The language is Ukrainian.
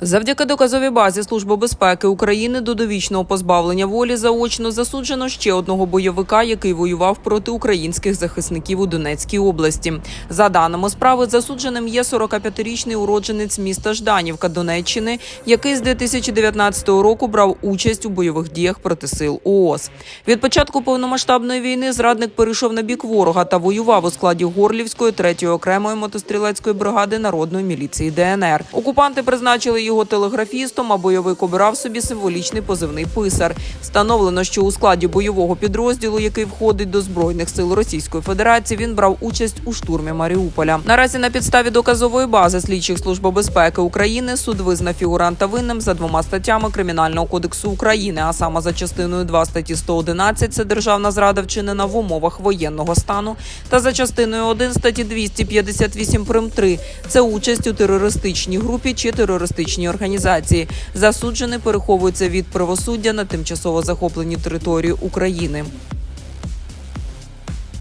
Завдяки доказовій базі Служби безпеки України до довічного позбавлення волі заочно засуджено ще одного бойовика, який воював проти українських захисників у Донецькій області. За даними справи, засудженим є 45-річний уродженець міста Жданівка Донеччини, який з 2019 року брав участь у бойових діях проти сил ООС. Від початку повномасштабної війни зрадник перейшов на бік ворога та воював у складі Горлівської 3-ї окремої мотострілецької бригади народної міліції ДНР. Окупанти призначили його телеграфістом, а бойовик обирав собі символічний позивний писар. Встановлено, що у складі бойового підрозділу, який входить до збройних сил Російської Федерації, він брав участь у штурмі Маріуполя. Наразі на підставі доказової бази слідчих служби безпеки України суд визнав фігуранта винним за двома статтями Кримінального кодексу України, а саме за частиною 2 статті 111 – це державна зрада вчинена в умовах воєнного стану, та за частиною 1 статті 258 прим 3 – це участь у терористичній групі чи терористичній організації. Засуджений переховується від правосуддя на тимчасово захопленій території України.